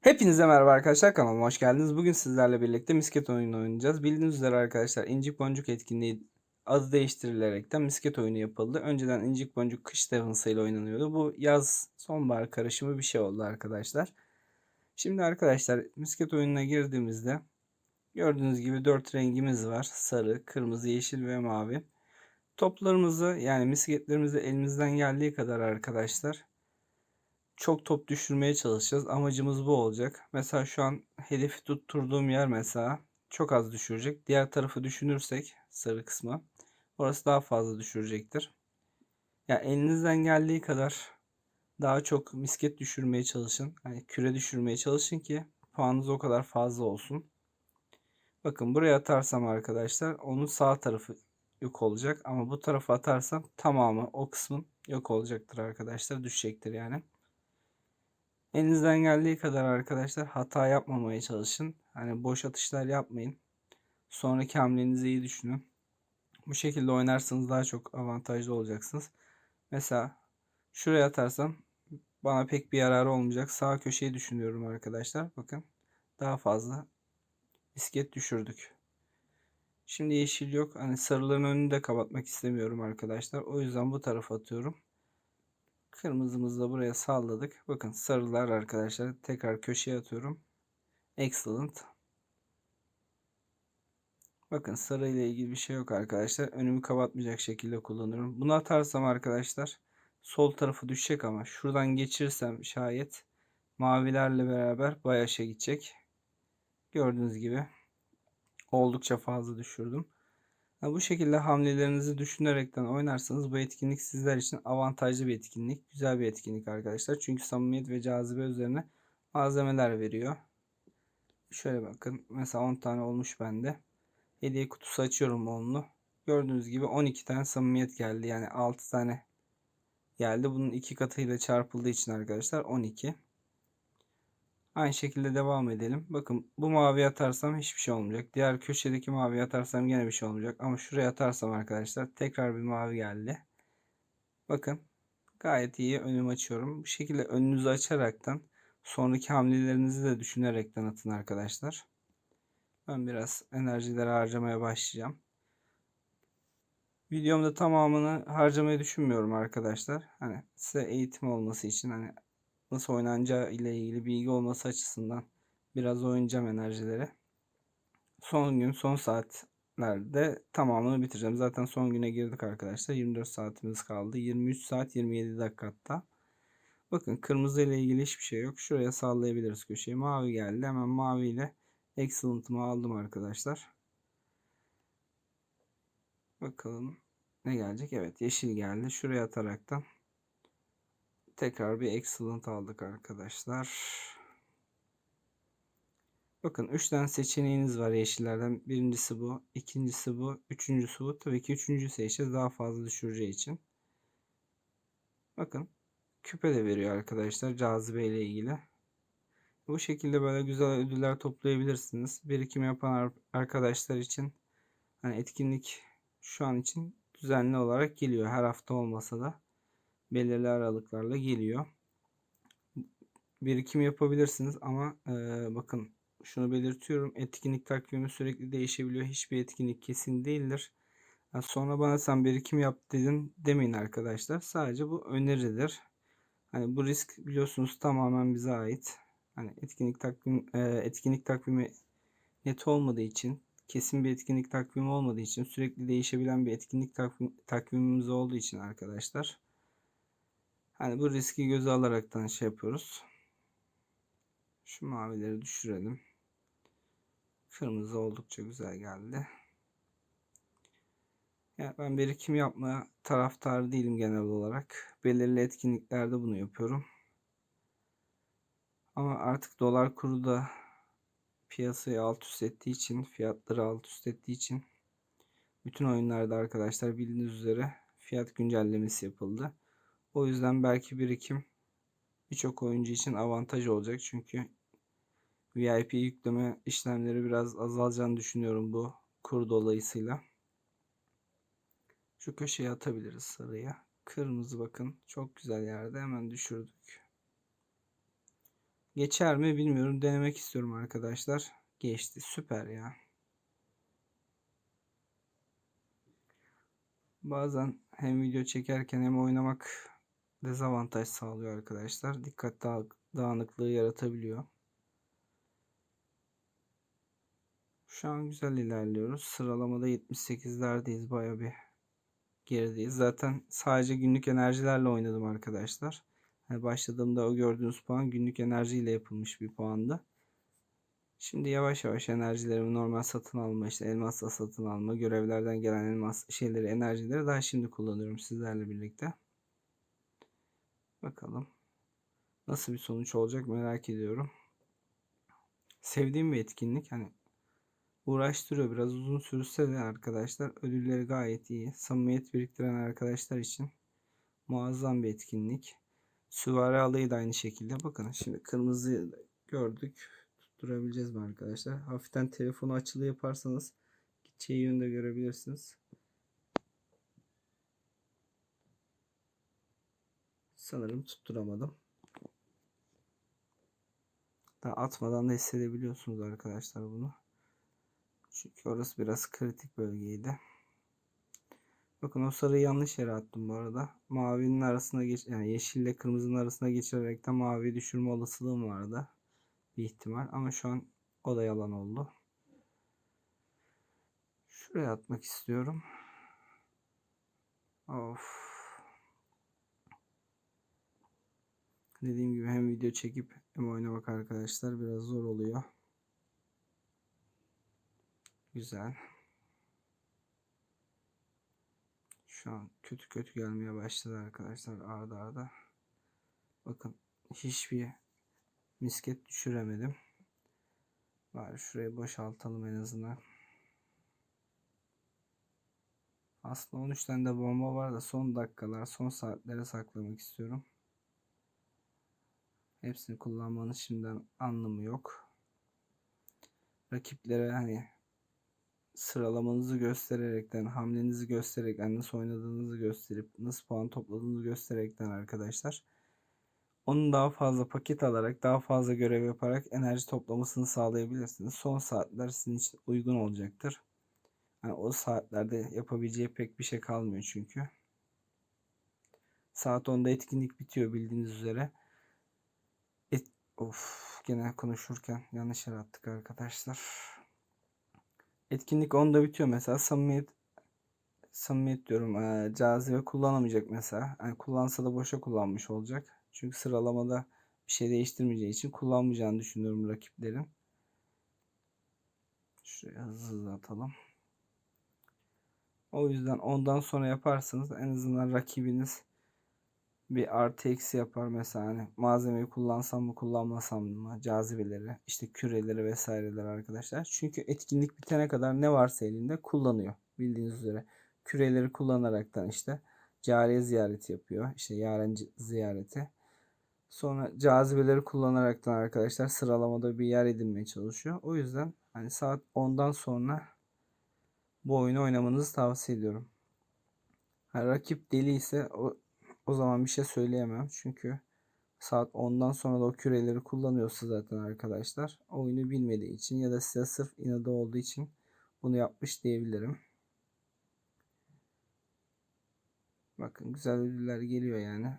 Hepinize merhaba arkadaşlar kanalıma hoş geldiniz. Bugün sizlerle birlikte misket oyunu oynayacağız. Bildiğiniz üzere arkadaşlar incik boncuk etkinliği adı değiştirilerekten misket oyunu yapıldı. Önceden incik boncuk kış devansı ile oynanıyordu. Bu yaz sonbahar karışımı bir şey oldu arkadaşlar. Şimdi arkadaşlar misket oyununa girdiğimizde gördüğünüz gibi 4 rengimiz var. Sarı, kırmızı, yeşil ve mavi. Toplarımızı yani misketlerimizi elimizden geldiği kadar arkadaşlar çok top düşürmeye çalışacağız. Amacımız bu olacak. Mesela şu an hedefi tutturduğum yer mesela çok az düşürecek. Diğer tarafı düşünürsek sarı kısmı orası daha fazla düşürecektir. Ya yani elinizden geldiği kadar daha çok misket düşürmeye çalışın. Yani küre düşürmeye çalışın ki puanınız o kadar fazla olsun. Bakın buraya atarsam arkadaşlar onun sağ tarafı yok olacak ama bu tarafa atarsam tamamı o kısmın yok olacaktır arkadaşlar. Düşecektir yani. Elinizden geldiği kadar arkadaşlar hata yapmamaya çalışın. Hani boş atışlar yapmayın. Sonraki hamlenizi iyi düşünün. Bu şekilde oynarsanız daha çok avantajlı olacaksınız. Mesela şuraya atarsam bana pek bir yararı olmayacak. Sağ köşeyi düşünüyorum arkadaşlar. Bakın daha fazla isket düşürdük. Şimdi yeşil yok. Hani sarıların önünü de kapatmak istemiyorum arkadaşlar. O yüzden bu tarafa atıyorum. Kırmızımızı da buraya salladık. Bakın sarılar arkadaşlar. Tekrar köşeye atıyorum. Excellent. Bakın sarı ile ilgili bir şey yok arkadaşlar. Önümü kapatmayacak şekilde kullanıyorum. Bunu atarsam arkadaşlar sol tarafı düşecek ama şuradan geçirirsem şayet mavilerle beraber Bayaş'a gidecek. Gördüğünüz gibi oldukça fazla düşürdüm. Bu şekilde hamlelerinizi düşünerekten oynarsanız bu etkinlik sizler için avantajlı bir etkinlik. Güzel bir etkinlik arkadaşlar. Çünkü samimiyet ve cazibe üzerine malzemeler veriyor. Şöyle bakın. Mesela 10 tane olmuş bende. Hediye kutusu açıyorum onlu. Gördüğünüz gibi 12 tane samimiyet geldi. Yani 6 tane geldi. Bunun iki katıyla çarpıldığı için arkadaşlar 12. Aynı şekilde devam edelim. Bakın bu mavi atarsam hiçbir şey olmayacak. Diğer köşedeki mavi atarsam yine bir şey olmayacak. Ama şuraya atarsam arkadaşlar tekrar bir mavi geldi. Bakın gayet iyi önümü açıyorum. Bu şekilde önünüzü açaraktan sonraki hamlelerinizi de düşünerekten atın arkadaşlar. Ben biraz enerjileri harcamaya başlayacağım. Videomda tamamını harcamayı düşünmüyorum arkadaşlar. Hani size eğitim olması için hani nasıl oynanacağı ile ilgili bilgi olması açısından biraz oynayacağım enerjileri. Son gün son saatlerde tamamını bitireceğim. Zaten son güne girdik arkadaşlar. 24 saatimiz kaldı. 23 saat 27 dakika hatta. Bakın kırmızı ile ilgili hiçbir şey yok. Şuraya sallayabiliriz köşeyi. Mavi geldi. Hemen mavi ile excellent'ımı aldım arkadaşlar. Bakalım ne gelecek? Evet yeşil geldi. Şuraya ataraktan Tekrar bir excellent aldık arkadaşlar. Bakın 3 tane seçeneğiniz var yeşillerden. Birincisi bu, ikincisi bu, üçüncüsü bu. Tabii ki üçüncü seçeceğiz daha fazla düşüreceği için. Bakın küpe de veriyor arkadaşlar cazibe ile ilgili. Bu şekilde böyle güzel ödüller toplayabilirsiniz. Birikim yapan arkadaşlar için hani etkinlik şu an için düzenli olarak geliyor. Her hafta olmasa da belirli aralıklarla geliyor. Birikim yapabilirsiniz ama e, bakın şunu belirtiyorum. Etkinlik takvimi sürekli değişebiliyor. Hiçbir etkinlik kesin değildir. Yani sonra bana sen birikim yap dedin demeyin arkadaşlar. Sadece bu öneridir. Hani bu risk biliyorsunuz tamamen bize ait. Hani etkinlik takvim e, etkinlik takvimi net olmadığı için kesin bir etkinlik takvimi olmadığı için sürekli değişebilen bir etkinlik takvim, takvimimiz olduğu için arkadaşlar Hani bu riski göze alaraktan şey yapıyoruz. Şu mavileri düşürelim. Kırmızı oldukça güzel geldi. Yani ben birikim yapmaya taraftar değilim genel olarak. Belirli etkinliklerde bunu yapıyorum. Ama artık dolar kuru da piyasayı alt üst ettiği için, fiyatları alt üst ettiği için bütün oyunlarda arkadaşlar bildiğiniz üzere fiyat güncellemesi yapıldı. O yüzden belki birikim birçok oyuncu için avantaj olacak. Çünkü VIP yükleme işlemleri biraz azalacağını düşünüyorum bu kur dolayısıyla. Şu köşeye atabiliriz sarıya. Kırmızı bakın çok güzel yerde hemen düşürdük. Geçer mi bilmiyorum. Denemek istiyorum arkadaşlar. Geçti. Süper ya. Bazen hem video çekerken hem oynamak dezavantaj sağlıyor arkadaşlar. Dikkat dağ- dağınıklığı yaratabiliyor. Şu an güzel ilerliyoruz. Sıralamada 78'lerdeyiz. Baya bir gerideyiz. Zaten sadece günlük enerjilerle oynadım arkadaşlar. Yani başladığımda o gördüğünüz puan günlük enerjiyle yapılmış bir puandı. Şimdi yavaş yavaş enerjilerimi normal satın alma, işte elmasla satın alma, görevlerden gelen elmas şeyleri, enerjileri daha şimdi kullanıyorum sizlerle birlikte. Bakalım. Nasıl bir sonuç olacak merak ediyorum. Sevdiğim bir etkinlik. Hani uğraştırıyor. Biraz uzun sürse de arkadaşlar ödülleri gayet iyi. Samimiyet biriktiren arkadaşlar için muazzam bir etkinlik. Süvari alayı da aynı şekilde. Bakın şimdi kırmızı gördük. Tutturabileceğiz mi arkadaşlar? Hafiften telefonu açılı yaparsanız gideceği yönü de görebilirsiniz. Sanırım tutturamadım. Da atmadan da hissedebiliyorsunuz arkadaşlar bunu. Çünkü orası biraz kritik bölgeydi. Bakın o sarıyı yanlış yere attım bu arada. Mavinin arasına geç yani yeşille kırmızının arasına geçirerek de mavi düşürme olasılığım vardı. Bir ihtimal ama şu an o da yalan oldu. Şuraya atmak istiyorum. Of. Dediğim gibi hem video çekip hem oynamak arkadaşlar biraz zor oluyor. Güzel. Şu an kötü kötü gelmeye başladı arkadaşlar arda arda. Bakın hiçbir misket düşüremedim. Bari şurayı boşaltalım en azından. Aslında 13 tane de bomba var da son dakikalar, son saatlere saklamak istiyorum. Hepsini kullanmanın şimdiden anlamı yok. Rakiplere hani sıralamanızı göstererekten, hamlenizi göstererek, nasıl oynadığınızı gösterip, nasıl puan topladığınızı göstererekten arkadaşlar. Onun daha fazla paket alarak, daha fazla görev yaparak enerji toplamasını sağlayabilirsiniz. Son saatler sizin için uygun olacaktır. Yani o saatlerde yapabileceği pek bir şey kalmıyor çünkü. Saat 10'da etkinlik bitiyor bildiğiniz üzere. Of, gene konuşurken yanlış yere attık arkadaşlar. Etkinlik 10'da bitiyor mesela. Samimiyet samimiyet diyorum. E, cazibe kullanamayacak mesela. Yani kullansa da boşa kullanmış olacak. Çünkü sıralamada bir şey değiştirmeyeceği için kullanmayacağını düşünüyorum rakiplerin. Şuraya hızlı hızlı atalım. O yüzden ondan sonra yaparsanız en azından rakibiniz bir artı eksi yapar mesela hani malzemeyi kullansam mı kullanmasam mı cazibeleri işte küreleri vesaireler arkadaşlar. Çünkü etkinlik bitene kadar ne varsa elinde kullanıyor bildiğiniz üzere. Küreleri kullanaraktan işte cariye ziyareti yapıyor. işte yaren ziyareti. Sonra cazibeleri kullanaraktan arkadaşlar sıralamada bir yer edinmeye çalışıyor. O yüzden hani saat 10'dan sonra bu oyunu oynamanızı tavsiye ediyorum. Rakip deli ise o, o zaman bir şey söyleyemem. Çünkü saat 10'dan sonra da o küreleri kullanıyorsa zaten arkadaşlar oyunu bilmediği için ya da size sırf inadı olduğu için bunu yapmış diyebilirim. Bakın güzel ödüller geliyor yani.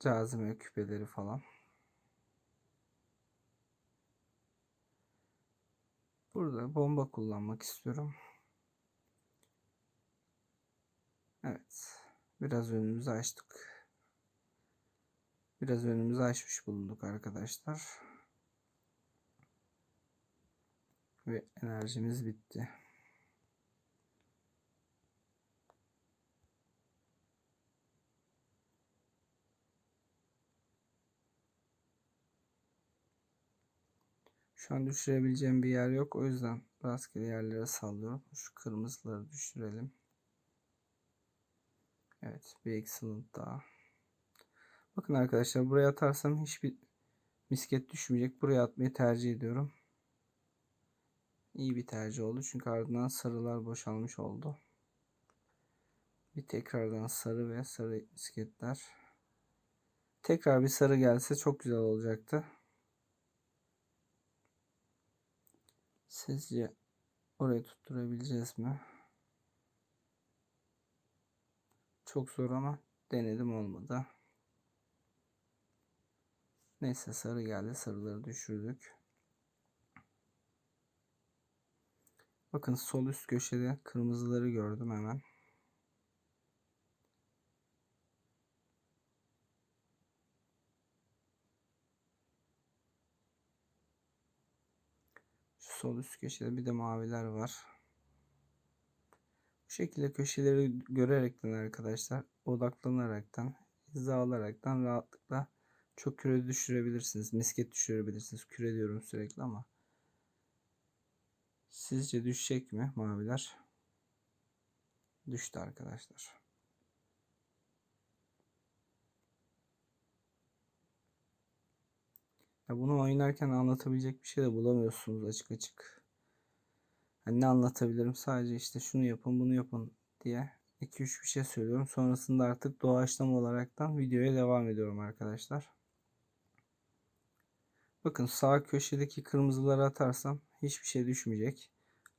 Cazime küpeleri falan. Burada bomba kullanmak istiyorum. Evet. Biraz önümüzü açtık. Biraz önümüzü açmış bulunduk arkadaşlar. Ve enerjimiz bitti. Şu an düşürebileceğim bir yer yok. O yüzden rastgele yerlere sallıyorum. Şu kırmızıları düşürelim. Evet bir excellent daha. Bakın arkadaşlar buraya atarsam hiçbir misket düşmeyecek. Buraya atmayı tercih ediyorum. İyi bir tercih oldu. Çünkü ardından sarılar boşalmış oldu. Bir tekrardan sarı ve sarı misketler. Tekrar bir sarı gelse çok güzel olacaktı. Sizce oraya tutturabileceğiz mi? Çok zor ama denedim olmadı. Neyse sarı geldi. Sarıları düşürdük. Bakın sol üst köşede kırmızıları gördüm hemen. Şu sol üst köşede bir de maviler var. Bu şekilde köşeleri görerekten arkadaşlar odaklanaraktan hizalaraktan rahatlıkla çok küre düşürebilirsiniz. Misket düşürebilirsiniz. Küre diyorum sürekli ama. Sizce düşecek mi maviler? Düştü arkadaşlar. Ya bunu oynarken anlatabilecek bir şey de bulamıyorsunuz açık açık. Yani ne anlatabilirim? Sadece işte şunu yapın, bunu yapın diye 2-3 bir şey söylüyorum. Sonrasında artık doğaçlama olaraktan videoya devam ediyorum arkadaşlar. Bakın sağ köşedeki kırmızıları atarsam hiçbir şey düşmeyecek.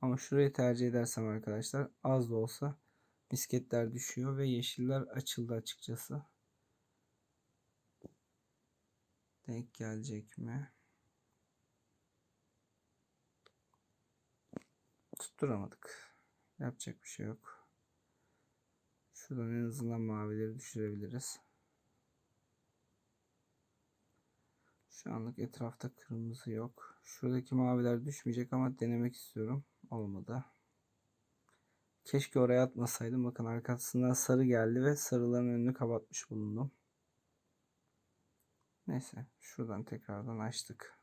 Ama şurayı tercih edersem arkadaşlar az da olsa misketler düşüyor ve yeşiller açıldı açıkçası. Denk gelecek mi? Tutturamadık. Yapacak bir şey yok. Şuradan en azından mavileri düşürebiliriz. Şu anlık etrafta kırmızı yok. Şuradaki maviler düşmeyecek ama denemek istiyorum. Olmadı. Keşke oraya atmasaydım. Bakın arkasından sarı geldi ve sarıların önünü kapatmış bulundum. Neyse şuradan tekrardan açtık.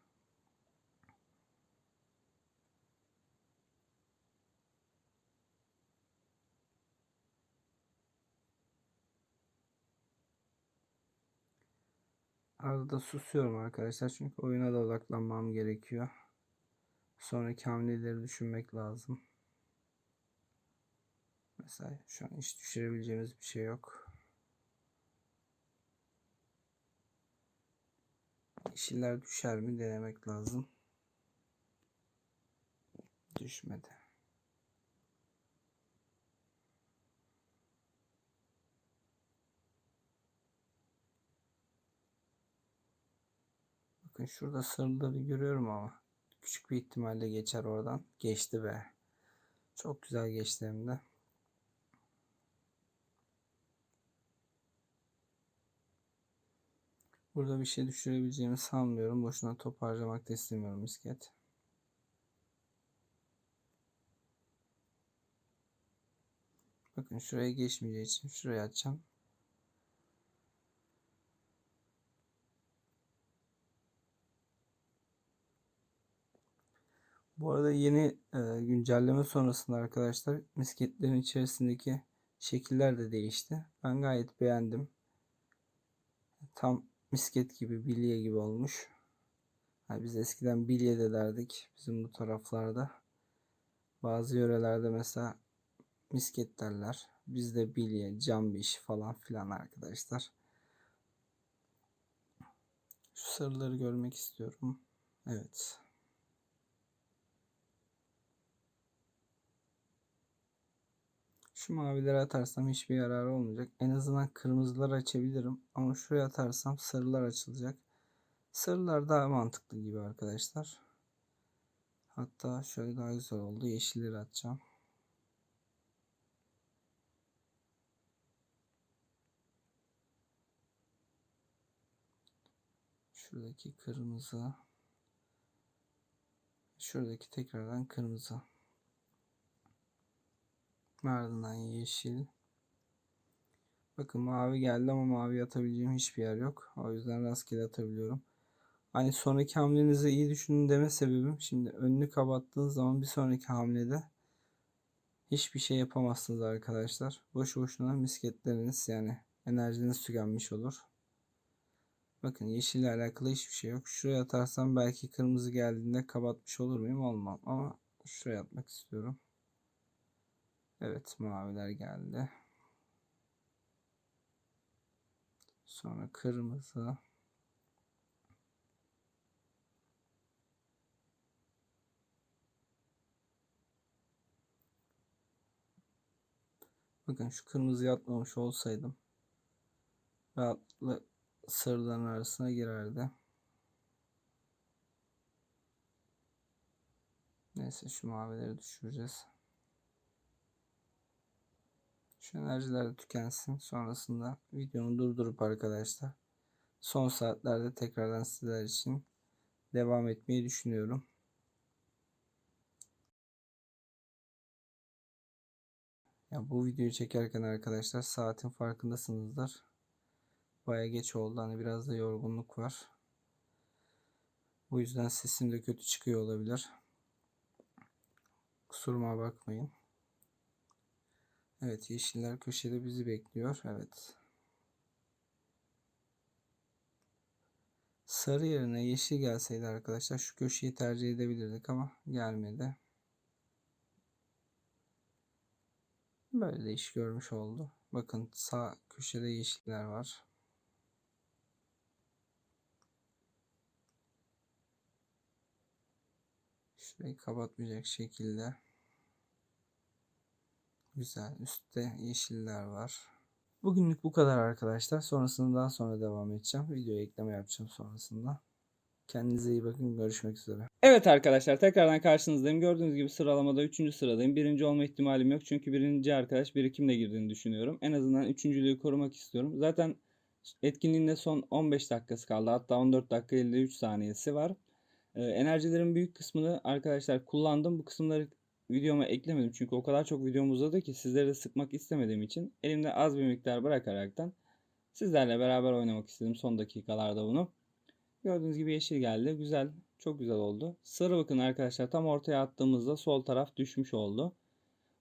Arada susuyorum arkadaşlar çünkü oyuna da odaklanmam gerekiyor. Sonraki hamleleri düşünmek lazım. Mesela şu an hiç düşürebileceğimiz bir şey yok. Yeşiller düşer mi denemek lazım. Düşmedi. Bakın şurada sarıları görüyorum ama küçük bir ihtimalle geçer oradan. Geçti be. Çok güzel geçti hem de. Burada bir şey düşürebileceğimi sanmıyorum. Boşuna top harcamak da istemiyorum misket. Bakın şuraya geçmeyeceği için şuraya açacağım. Bu arada yeni e, güncelleme sonrasında arkadaşlar misketlerin içerisindeki şekiller de değişti. Ben gayet beğendim. Tam misket gibi, bilye gibi olmuş. Yani biz eskiden bilye de derdik bizim bu taraflarda. Bazı yörelerde mesela misket derler. Bizde bilye, cambiş falan filan arkadaşlar. Şu sarıları görmek istiyorum. Evet. Şu mavileri atarsam hiçbir yararı olmayacak. En azından kırmızılar açabilirim. Ama şuraya atarsam sarılar açılacak. Sarılar daha mantıklı gibi arkadaşlar. Hatta şöyle daha güzel oldu. Yeşilleri atacağım. Şuradaki kırmızı. Şuradaki tekrardan kırmızı. Ardından yeşil. Bakın mavi geldi ama mavi atabileceğim hiçbir yer yok. O yüzden rastgele atabiliyorum. Hani sonraki hamlenizi iyi düşünün deme sebebim. Şimdi önünü kapattığınız zaman bir sonraki hamlede hiçbir şey yapamazsınız arkadaşlar. Boş boşuna misketleriniz yani enerjiniz tükenmiş olur. Bakın yeşille alakalı hiçbir şey yok. Şuraya atarsam belki kırmızı geldiğinde kapatmış olur muyum? Olmam. Ama şuraya atmak istiyorum. Evet maviler geldi. Sonra kırmızı. Bakın şu kırmızı atmamış olsaydım rahatlıkla sarıların arasına girerdi. Neyse şu mavileri düşüreceğiz. Şu enerjiler de tükensin. Sonrasında videomu durdurup arkadaşlar son saatlerde tekrardan sizler için devam etmeyi düşünüyorum. Ya bu videoyu çekerken arkadaşlar saatin farkındasınızdır. Baya geç oldu. Hani biraz da yorgunluk var. Bu yüzden sesim de kötü çıkıyor olabilir. Kusuruma bakmayın. Evet yeşiller köşede bizi bekliyor. Evet. Sarı yerine yeşil gelseydi arkadaşlar şu köşeyi tercih edebilirdik ama gelmedi. Böyle de iş görmüş oldu. Bakın sağ köşede yeşiller var. Şurayı kapatmayacak şekilde. Güzel. Üstte yeşiller var. Bugünlük bu kadar arkadaşlar. Sonrasında daha sonra devam edeceğim. Videoya ekleme yapacağım sonrasında. Kendinize iyi bakın. Görüşmek üzere. Evet arkadaşlar tekrardan karşınızdayım. Gördüğünüz gibi sıralamada 3. sıradayım. Birinci olma ihtimalim yok. Çünkü birinci arkadaş birikimle girdiğini düşünüyorum. En azından üçüncülüğü korumak istiyorum. Zaten etkinliğinde son 15 dakikası kaldı. Hatta 14 dakika 53 saniyesi var. Ee, enerjilerin büyük kısmını arkadaşlar kullandım. Bu kısımları videoma eklemedim. Çünkü o kadar çok videom uzadı ki sizleri de sıkmak istemediğim için elimde az bir miktar bırakaraktan sizlerle beraber oynamak istedim son dakikalarda bunu. Gördüğünüz gibi yeşil geldi. Güzel. Çok güzel oldu. Sarı bakın arkadaşlar tam ortaya attığımızda sol taraf düşmüş oldu.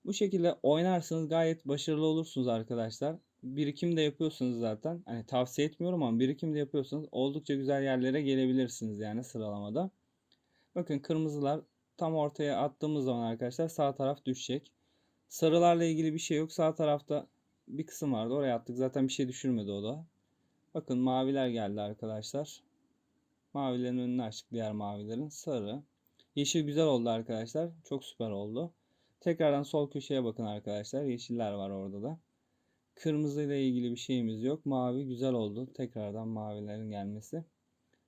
Bu şekilde oynarsanız gayet başarılı olursunuz arkadaşlar. Birikim de yapıyorsunuz zaten. Hani tavsiye etmiyorum ama birikim de yapıyorsanız oldukça güzel yerlere gelebilirsiniz yani sıralamada. Bakın kırmızılar tam ortaya attığımız zaman arkadaşlar sağ taraf düşecek. Sarılarla ilgili bir şey yok. Sağ tarafta bir kısım vardı. Oraya attık. Zaten bir şey düşürmedi o da. Bakın maviler geldi arkadaşlar. Mavilerin önünü açtık diğer mavilerin. Sarı. Yeşil güzel oldu arkadaşlar. Çok süper oldu. Tekrardan sol köşeye bakın arkadaşlar. Yeşiller var orada da. Kırmızı ile ilgili bir şeyimiz yok. Mavi güzel oldu. Tekrardan mavilerin gelmesi.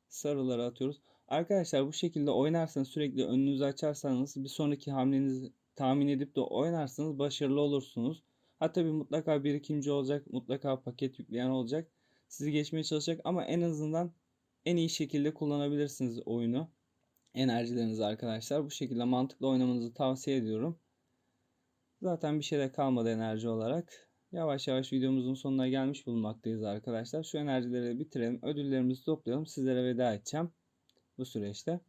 Sarıları atıyoruz. Arkadaşlar bu şekilde oynarsanız sürekli önünüzü açarsanız bir sonraki hamlenizi tahmin edip de oynarsanız başarılı olursunuz. Hatta bir mutlaka bir ikinci olacak. Mutlaka paket yükleyen olacak. Sizi geçmeye çalışacak ama en azından en iyi şekilde kullanabilirsiniz oyunu. Enerjilerinizi arkadaşlar. Bu şekilde mantıklı oynamanızı tavsiye ediyorum. Zaten bir şey de kalmadı enerji olarak. Yavaş yavaş videomuzun sonuna gelmiş bulunmaktayız arkadaşlar. Şu enerjileri bitirelim. Ödüllerimizi toplayalım. Sizlere veda edeceğim bu süreçte.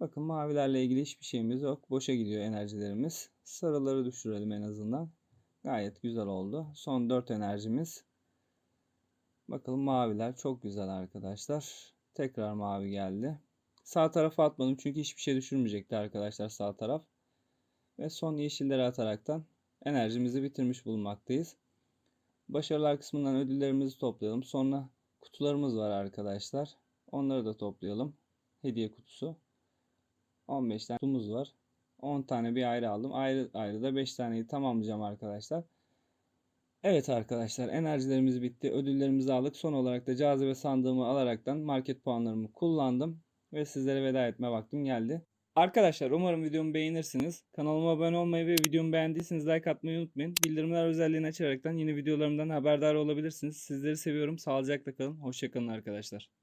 Bakın mavilerle ilgili hiçbir şeyimiz yok. Boşa gidiyor enerjilerimiz. Sarıları düşürelim en azından. Gayet güzel oldu. Son 4 enerjimiz. Bakalım maviler çok güzel arkadaşlar. Tekrar mavi geldi. Sağ tarafa atmadım çünkü hiçbir şey düşürmeyecekti arkadaşlar sağ taraf. Ve son yeşilleri ataraktan enerjimizi bitirmiş bulunmaktayız. Başarılar kısmından ödüllerimizi toplayalım. Sonra kutularımız var arkadaşlar. Onları da toplayalım. Hediye kutusu. 15 tane kutumuz var. 10 tane bir ayrı aldım. Ayrı ayrı da 5 taneyi tamamlayacağım arkadaşlar. Evet arkadaşlar enerjilerimiz bitti. Ödüllerimizi aldık. Son olarak da cazibe sandığımı alaraktan market puanlarımı kullandım. Ve sizlere veda etme vaktim geldi. Arkadaşlar umarım videomu beğenirsiniz. Kanalıma abone olmayı ve videomu beğendiyseniz like atmayı unutmayın. Bildirimler özelliğini açaraktan yeni videolarımdan haberdar olabilirsiniz. Sizleri seviyorum. Sağlıcakla kalın. Hoşçakalın arkadaşlar.